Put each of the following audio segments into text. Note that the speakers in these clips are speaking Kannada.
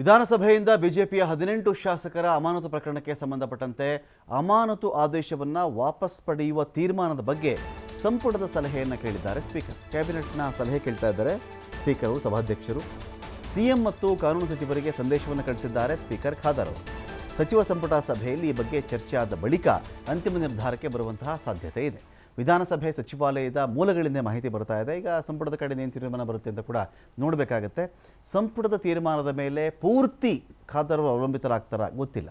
ವಿಧಾನಸಭೆಯಿಂದ ಬಿಜೆಪಿಯ ಹದಿನೆಂಟು ಶಾಸಕರ ಅಮಾನತು ಪ್ರಕರಣಕ್ಕೆ ಸಂಬಂಧಪಟ್ಟಂತೆ ಅಮಾನತು ಆದೇಶವನ್ನು ವಾಪಸ್ ಪಡೆಯುವ ತೀರ್ಮಾನದ ಬಗ್ಗೆ ಸಂಪುಟದ ಸಲಹೆಯನ್ನು ಕೇಳಿದ್ದಾರೆ ಸ್ಪೀಕರ್. ಕ್ಯಾಬಿನೆಟ್ನ ಸಲಹೆ ಕೇಳ್ತಾ ಇದ್ದಾರೆ ಸ್ಪೀಕರು ಸಭಾಧ್ಯಕ್ಷರು. ಸಿಎಂ ಮತ್ತು ಕಾನೂನು ಸಚಿವರಿಗೆ ಸಂದೇಶವನ್ನು ಕಳಿಸಿದ್ದಾರೆ ಸ್ಪೀಕರ್ ಖಾದರ್ ಅವರು. ಸಚಿವ ಸಂಪುಟ ಸಭೆಯಲ್ಲಿ ಈ ಬಗ್ಗೆ ಚರ್ಚೆ ಆದ ಬಳಿಕ ಅಂತಿಮ ನಿರ್ಧಾರಕ್ಕೆ ಬರುವಂತಹ ಸಾಧ್ಯತೆ ಇದೆ. ವಿಧಾನಸಭೆ ಸಚಿವಾಲಯದ ಮೂಲಗಳಿಂದ ಮಾಹಿತಿ ಬರ್ತಾ ಇದೆ. ಈಗ ಸಂಪುಟದ ಕಡೆಯಿಂದ ಏನು ತೀರ್ಮಾನ ಬರುತ್ತೆ ಅಂತ ಕೂಡ ನೋಡಬೇಕಾಗತ್ತೆ. ಸಂಪುಟದ ತೀರ್ಮಾನದ ಮೇಲೆ ಪೂರ್ತಿ ಖಾದರ್ ಅವರು ಅವಲಂಬಿತರಾಗ್ತಾರ ಗೊತ್ತಿಲ್ಲ.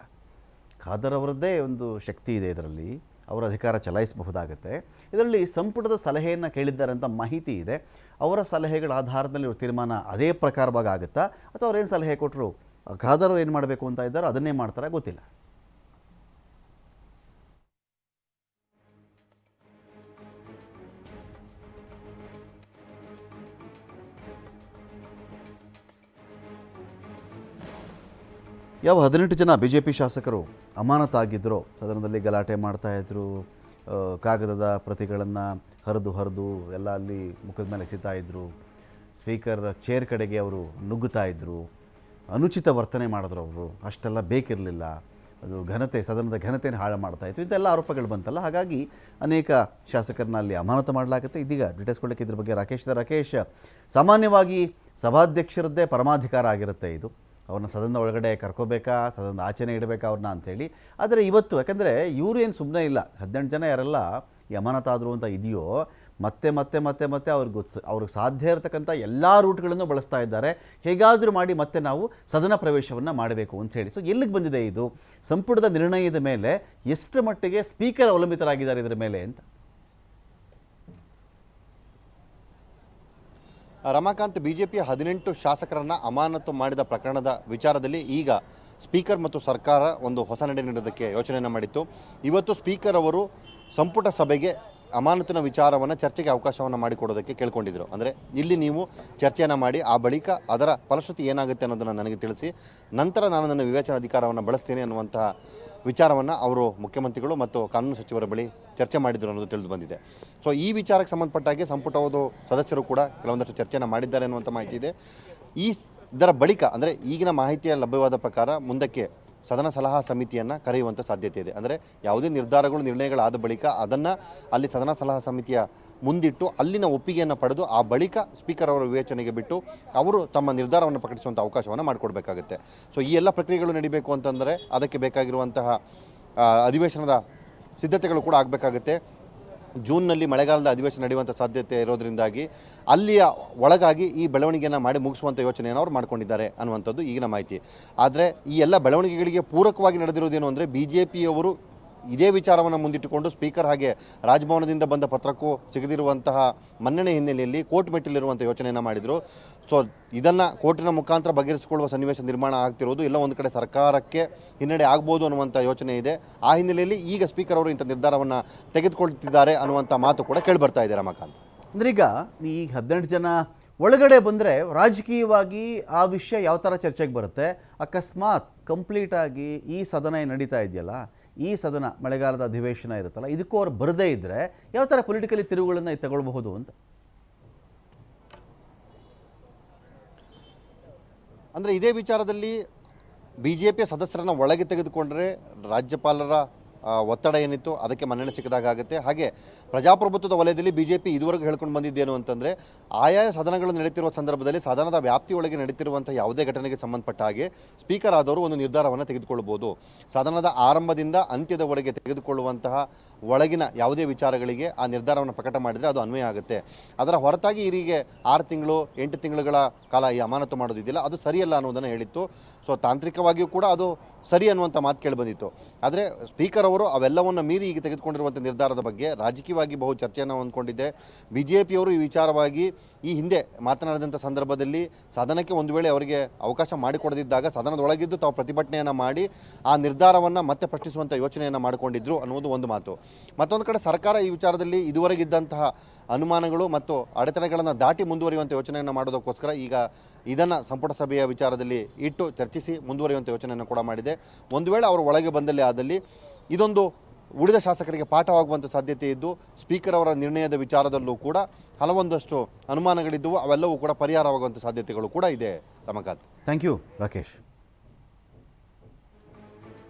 ಖಾದರ್ ಅವರದ್ದೇ ಒಂದು ಶಕ್ತಿ ಇದೆ ಇದರಲ್ಲಿ. ಅವರ ಅಧಿಕಾರ ಚಲಾಯಿಸಬಹುದಾಗುತ್ತೆ. ಇದರಲ್ಲಿ ಸಂಪುಟದ ಸಲಹೆಯನ್ನು ಕೇಳಿದ್ದಾರೆ ಅಂತ ಮಾಹಿತಿ ಇದೆ. ಅವರ ಸಲಹೆಗಳ ಆಧಾರದ ಮೇಲೆ ತೀರ್ಮಾನ ಅದೇ ಪ್ರಕಾರವಾಗಿ ಆಗುತ್ತಾ, ಅಥವಾ ಅವ್ರೇನು ಸಲಹೆ ಕೊಟ್ಟರು ಖಾದರ್ ಏನು ಮಾಡಬೇಕು ಅಂತ ಇದ್ದಾರೋ ಅದನ್ನೇ ಮಾಡ್ತಾರಾ ಗೊತ್ತಿಲ್ಲ. ಯಾವ ಹದಿನೆಂಟು ಜನ ಬಿ ಜೆ ಪಿ ಶಾಸಕರು ಅಮಾನತಾಗಿದ್ದರು ಸದನದಲ್ಲಿ ಗಲಾಟೆ ಮಾಡ್ತಾಯಿದ್ರು ಕಾಗದದ ಪ್ರತಿಗಳನ್ನು ಹರಿದು ಹರಿದು ಎಲ್ಲ ಅಲ್ಲಿ ಮುಖದ ಮೇಲೆ ಎಸಿತಾ ಇದ್ದರು ಸ್ಪೀಕರ್ ಚೇರ್ ಕಡೆಗೆ ಅವರು ನುಗ್ಗುತ್ತಾ ಇದ್ದರು ಅನುಚಿತ ವರ್ತನೆ ಮಾಡಿದ್ರು ಅವರು, ಅಷ್ಟೆಲ್ಲ ಬೇಕಿರಲಿಲ್ಲ. ಅದು ಘನತೆ, ಸದನದ ಘನತೆಯನ್ನು ಹಾಳು ಮಾಡ್ತಾಯಿತ್ತು ಇದೆಲ್ಲ ಆರೋಪಗಳು ಬಂತಲ್ಲ. ಹಾಗಾಗಿ ಅನೇಕ ಶಾಸಕರನ್ನ ಅಲ್ಲಿ ಅಮಾನತು ಮಾಡಲಾಗುತ್ತೆ. ಇದೀಗ ಡೀಟೇಲ್ಸ್ ಕೊಡಲಿಕ್ಕೆ ಇದ್ರ ಬಗ್ಗೆ ರಾಕೇಶ್. ರಾಕೇಶ್, ಸಾಮಾನ್ಯವಾಗಿ ಸಭಾಧ್ಯಕ್ಷರದ್ದೇ ಪರಮಾಧಿಕಾರ ಆಗಿರುತ್ತೆ ಇದು. ಅವ್ರನ್ನ ಸದನದ ಒಳಗಡೆ ಕರ್ಕೋಬೇಕಾ, ಸದನದ ಆಚೆನೇ ಇಡಬೇಕಾ ಅವ್ರನ್ನ ಅಂಥೇಳಿ. ಆದರೆ ಇವತ್ತು ಯಾಕಂದರೆ ಇವರು ಏನು ಸುಮ್ಮನೆ ಇಲ್ಲ. ಹದಿನೆಂಟು ಜನ ಯಾರೆಲ್ಲ ಈ ಅಮಾನತಾದರು ಅಂತ ಇದೆಯೋ, ಮತ್ತೆ ಮತ್ತೆ ಮತ್ತೆ ಮತ್ತೆ ಅವ್ರಿಗೆ ಗೊತ್ತ ಅವ್ರಿಗೆ ಸಾಧ್ಯ ಇರತಕ್ಕಂಥ ಎಲ್ಲ ರೂಟ್ಗಳನ್ನು ಬಳಸ್ತಾ ಇದ್ದಾರೆ. ಹೇಗಾದರೂ ಮಾಡಿ ಮತ್ತೆ ನಾವು ಸದನ ಪ್ರವೇಶವನ್ನು ಮಾಡಬೇಕು ಅಂತ ಹೇಳಿ. ಸೊ ಎಲ್ಲಿಗೆ ಬಂದಿದೆ ಇದು? ಸಂಪುಟದ ನಿರ್ಣಯದ ಮೇಲೆ ಎಷ್ಟು ಮಟ್ಟಿಗೆ ಸ್ಪೀಕರ್ ಅವಲಂಬಿತರಾಗಿದ್ದಾರೆ ಇದರ ಮೇಲೆ ಅಂತ. ರಮಾಕಾಂತ್ ಬಿಜೆಪಿಯ ಹದಿನೆಂಟು ಶಾಸಕರನ್ನು ಅಮಾನತು ಮಾಡಿದ ಪ್ರಕರಣದ ವಿಚಾರದಲ್ಲಿ ಈಗ ಸ್ಪೀಕರ್ ಮತ್ತು ಸರ್ಕಾರ ಒಂದು ಹೊಸ ನಡೆ ನೀಡೋದಕ್ಕೆ ಯೋಚನೆಯನ್ನು ಮಾಡಿತ್ತು. ಇವತ್ತು ಸ್ಪೀಕರ್ ಅವರು ಸಂಪುಟ ಸಭೆಗೆ ಅಮಾನತಿನ ವಿಚಾರವನ್ನು ಚರ್ಚೆಗೆ ಅವಕಾಶವನ್ನು ಮಾಡಿಕೊಡೋದಕ್ಕೆ ಕೇಳ್ಕೊಂಡಿದ್ರು. ಅಂದರೆ ಇಲ್ಲಿ ನೀವು ಚರ್ಚೆಯನ್ನು ಮಾಡಿ ಆ ಬಳಿಕ ಅದರ ಫಲಶ್ರುತಿ ಏನಾಗುತ್ತೆ ಅನ್ನೋದನ್ನು ನನಗೆ ತಿಳಿಸಿ, ನಂತರ ನಾನು ನನ್ನ ವಿವೇಚನಾ ಅಧಿಕಾರವನ್ನು ಬಳಸ್ತೇನೆ ಅನ್ನುವಂತಹ ವಿಚಾರವನ್ನು ಅವರು ಮುಖ್ಯಮಂತ್ರಿಗಳು ಮತ್ತು ಕಾನೂನು ಸಚಿವರ ಬಳಿ ಚರ್ಚೆ ಮಾಡಿದರು ಅನ್ನೋದು ತಿಳಿದು ಬಂದಿದೆ. ಸೊ ಈ ವಿಚಾರಕ್ಕೆ ಸಂಬಂಧಪಟ್ಟಾಗೆ ಸಂಪುಟದ ಸದಸ್ಯರು ಕೂಡ ಕೆಲವೊಂದಷ್ಟು ಚರ್ಚೆಯನ್ನು ಮಾಡಿದ್ದಾರೆ ಅನ್ನುವಂಥ ಮಾಹಿತಿ ಇದೆ. ಈ ಇದರ ಬಳಿಕ, ಅಂದರೆ ಈಗಿನ ಮಾಹಿತಿಯ ಲಭ್ಯವಾದ ಪ್ರಕಾರ ಮುಂದಕ್ಕೆ ಸದನ ಸಲಹಾ ಸಮಿತಿಯನ್ನು ಕರೆಯುವಂಥ ಸಾಧ್ಯತೆ ಇದೆ. ಅಂದರೆ ಯಾವುದೇ ನಿರ್ಧಾರಗಳು, ನಿರ್ಣಯಗಳಾದ ಬಳಿಕ ಅದನ್ನು ಅಲ್ಲಿ ಸದನ ಸಲಹಾ ಸಮಿತಿಯ ಮುಂದಿಟ್ಟು ಅಲ್ಲಿನ ಒಪ್ಪಿಗೆಯನ್ನು ಪಡೆದು ಆ ಬಳಿಕ ಸ್ಪೀಕರ್ ಅವರ ವಿವೇಚನೆಗೆ ಬಿಟ್ಟು ಅವರು ತಮ್ಮ ನಿರ್ಧಾರವನ್ನು ಪ್ರಕಟಿಸುವಂಥ ಅವಕಾಶವನ್ನು ಮಾಡಿಕೊಡ್ಬೇಕಾಗುತ್ತೆ. ಸೊ ಈ ಎಲ್ಲ ಪ್ರಕ್ರಿಯೆಗಳು ನಡೀಬೇಕು ಅಂತಂದರೆ ಅದಕ್ಕೆ ಬೇಕಾಗಿರುವಂತಹ ಅಧಿವೇಶನದ ಸಿದ್ಧತೆಗಳು ಕೂಡ ಆಗಬೇಕಾಗುತ್ತೆ. ಜೂನ್ನಲ್ಲಿ ಮಳೆಗಾಲದ ಅಧಿವೇಶನ ನಡೆಯುವಂಥ ಸಾಧ್ಯತೆ ಇರೋದರಿಂದಾಗಿ ಅಲ್ಲಿಯ ಒಳಗಾಗಿ ಈ ಬೆಳವಣಿಗೆಯನ್ನು ಮಾಡಿ ಮುಗಿಸುವಂಥ ಯೋಚನೆಯನ್ನು ಅವರು ಮಾಡ್ಕೊಂಡಿದ್ದಾರೆ ಅನ್ನುವಂಥದ್ದು ಈಗಿನ ಮಾಹಿತಿ. ಆದರೆ ಈ ಎಲ್ಲ ಬೆಳವಣಿಗೆಗಳಿಗೆ ಪೂರಕವಾಗಿ ನಡೆದಿರೋದೇನು ಅಂದರೆ ಬಿ ಜೆ ಪಿಯವರು ಇದೇ ವಿಚಾರವನ್ನು ಮುಂದಿಟ್ಟುಕೊಂಡು ಸ್ಪೀಕರ್ ಹಾಗೆ ರಾಜಭವನದಿಂದ ಬಂದ ಪತ್ರಕ್ಕೂ ಸಿಗದಿರುವಂತಹ ಮನ್ನಣೆ ಹಿನ್ನೆಲೆಯಲ್ಲಿ ಕೋರ್ಟ್ ಮೆಟ್ಟಿಲಿರುವಂಥ ಯೋಚನೆಯನ್ನು ಮಾಡಿದರು. ಸೊ ಇದನ್ನು ಕೋರ್ಟಿನ ಮುಖಾಂತರ ಬಗೆಹರಿಸಿಕೊಳ್ಳುವ ಸನ್ನಿವೇಶ ನಿರ್ಮಾಣ ಆಗ್ತಿರೋದು ಇಲ್ಲ ಒಂದು ಕಡೆ ಸರ್ಕಾರಕ್ಕೆ ಹಿನ್ನಡೆ ಆಗ್ಬೋದು ಅನ್ನುವಂಥ ಯೋಚನೆ ಇದೆ. ಆ ಹಿನ್ನೆಲೆಯಲ್ಲಿ ಈಗ ಸ್ಪೀಕರ್ ಅವರು ಇಂಥ ನಿರ್ಧಾರವನ್ನು ತೆಗೆದುಕೊಳ್ತಿದ್ದಾರೆ ಅನ್ನುವಂಥ ಮಾತು ಕೂಡ ಕೇಳಿಬರ್ತಾ ಇದೆ ರಮಾಕಾಂತ್. ಅಂದ್ರೆ ಈಗ ಈ ಹದಿನೆಂಟು ಜನ ಒಳಗಡೆ ಬಂದರೆ ರಾಜಕೀಯವಾಗಿ ಆ ವಿಷಯ ಯಾವ ಥರ ಚರ್ಚೆಗೆ ಬರುತ್ತೆ? ಅಕಸ್ಮಾತ್ ಕಂಪ್ಲೀಟಾಗಿ ಈ ಸದನ ನಡೀತಾ ಇದೆಯಲ್ಲ? ಈ ಸದನ ಮಳೆಗಾಲದ ಅಧಿವೇಶನ ಇರುತ್ತಲ್ಲ, ಇದಕ್ಕೂ ಅವ್ರು ಬರದೇ ಇದ್ದರೆ ಯಾವ ಥರ ಪೊಲಿಟಿಕಲಿ ತಿರುವುಗಳನ್ನು ತಗೊಳ್ಬಹುದು ಅಂತ? ಅಂದರೆ ಇದೇ ವಿಚಾರದಲ್ಲಿ ಬಿ ಜೆ ಪಿಯ ಸದಸ್ಯರನ್ನು ಒಳಗೆ ತೆಗೆದುಕೊಂಡರೆ ರಾಜ್ಯಪಾಲರ ಒತ್ತಡ ಏನಿತ್ತು, ಅದಕ್ಕೆ ಮನ್ನಣೆ ಸಿಕ್ಕಿದಾಗ ಆಗುತ್ತೆ. ಹಾಗೆ ಪ್ರಜಾಪ್ರಭುತ್ವದ ವಲಯದಲ್ಲಿ ಬಿ ಜೆ ಪಿ ಇದುವರೆಗೂ ಹೇಳ್ಕೊಂಡು ಬಂದಿದ್ದೇನು ಅಂತಂದರೆ ಆಯಾ ಸದನಗಳು ನಡೀತಿರುವ ಸಂದರ್ಭದಲ್ಲಿ ಸದನದ ವ್ಯಾಪ್ತಿಯೊಳಗೆ ನಡೀತಿರುವಂಥ ಯಾವುದೇ ಘಟನೆಗೆ ಸಂಬಂಧಪಟ್ಟ ಹಾಗೆ ಸ್ಪೀಕರ್ ಆದವರು ಒಂದು ನಿರ್ಧಾರವನ್ನು ತೆಗೆದುಕೊಳ್ಳಬಹುದು ಸದನದ ಆರಂಭದಿಂದ ಅಂತ್ಯದವರೆಗೆ ತೆಗೆದುಕೊಳ್ಳುವಂತಹ ಒಳಗಿನ ಯಾವುದೇ ವಿಚಾರಗಳಿಗೆ ಆ ನಿರ್ಧಾರವನ್ನು ಪ್ರಕಟ ಮಾಡಿದರೆ ಅದು ಅನ್ವಯ ಆಗುತ್ತೆ. ಅದರ ಹೊರತಾಗಿ ಇವರಿಗೆ ಆರು ತಿಂಗಳು, ಎಂಟು ತಿಂಗಳುಗಳ ಕಾಲ ಈ ಅಮಾನತು ಮಾಡೋದಿದೆಯಲ್ಲ ಅದು ಸರಿಯಲ್ಲ ಅನ್ನೋದನ್ನು ಹೇಳಿತ್ತು. ಸೊ ತಾಂತ್ರಿಕವಾಗಿಯೂ ಕೂಡ ಅದು ಸರಿ ಅನ್ನುವಂಥ ಮಾತು ಕೇಳಿಬಂದಿತ್ತು ಆದರೆ ಸ್ಪೀಕರ್ ಅವರು ಅವೆಲ್ಲವನ್ನು ಮೀರಿ ಈಗ ತೆಗೆದುಕೊಂಡಿರುವಂಥ ನಿರ್ಧಾರದ ಬಗ್ಗೆ ರಾಜಕೀಯವಾಗಿ ಬಹು ಚರ್ಚೆಯನ್ನು ಹೊಂದ್ಕೊಂಡಿದ್ದೆ. ಬಿ ಜೆ ಪಿಯವರು ಈ ವಿಚಾರವಾಗಿ ಈ ಹಿಂದೆ ಮಾತನಾಡಿದಂಥ ಸಂದರ್ಭದಲ್ಲಿ ಸದನಕ್ಕೆ ಒಂದು ವೇಳೆ ಅವರಿಗೆ ಅವಕಾಶ ಮಾಡಿಕೊಡದಿದ್ದಾಗ ಸದನದೊಳಗಿದ್ದು ತಾವು ಪ್ರತಿಭಟನೆಯನ್ನು ಮಾಡಿ ಆ ನಿರ್ಧಾರವನ್ನು ಮತ್ತೆ ಪ್ರಶ್ನಿಸುವಂಥ ಯೋಚನೆಯನ್ನು ಮಾಡಿಕೊಂಡಿದ್ರು ಅನ್ನುವುದು ಒಂದು ಮಾತು. ಮತ್ತೊಂದು ಕಡೆ ಸರ್ಕಾರ ಈ ವಿಚಾರದಲ್ಲಿ ಇದುವರೆಗಿದ್ದಂತಹ ಅನುಮಾನಗಳು ಮತ್ತು ಅಡೆತಡೆಗಳನ್ನು ದಾಟಿ ಮುಂದುವರಿಯುವಂಥ ಯೋಚನೆಯನ್ನು ಮಾಡೋದಕ್ಕೋಸ್ಕರ ಈಗ ಇದನ್ನು ಸಂಪುಟ ಸಭೆಯ ವಿಚಾರದಲ್ಲಿ ಇಟ್ಟು ಚರ್ಚಿಸಿ ಮುಂದುವರಿಯುವಂಥ ಯೋಚನೆಯನ್ನು ಕೂಡ ಮಾಡಿದೆ. ಒಂದು ವೇಳೆ ಅವರು ಒಳಗೆ ಬಂದಲ್ಲಿ ಆದಲ್ಲಿ ಇದೊಂದು ಉಳಿದ ಶಾಸಕರಿಗೆ ಪಾಠವಾಗುವಂಥ ಸಾಧ್ಯತೆ ಇದ್ದು ಸ್ಪೀಕರ್ ಅವರ ನಿರ್ಣಯದ ವಿಚಾರದಲ್ಲೂ ಕೂಡ ಹಲವೊಂದಷ್ಟು ಅನುಮಾನಗಳಿದ್ದವು. ಅವೆಲ್ಲವೂ ಕೂಡ ಪರಿಹಾರವಾಗುವಂಥ ಸಾಧ್ಯತೆಗಳು ಕೂಡ ಇದೆ. ರಮಕಾಂತ್. Thank you Rakesh.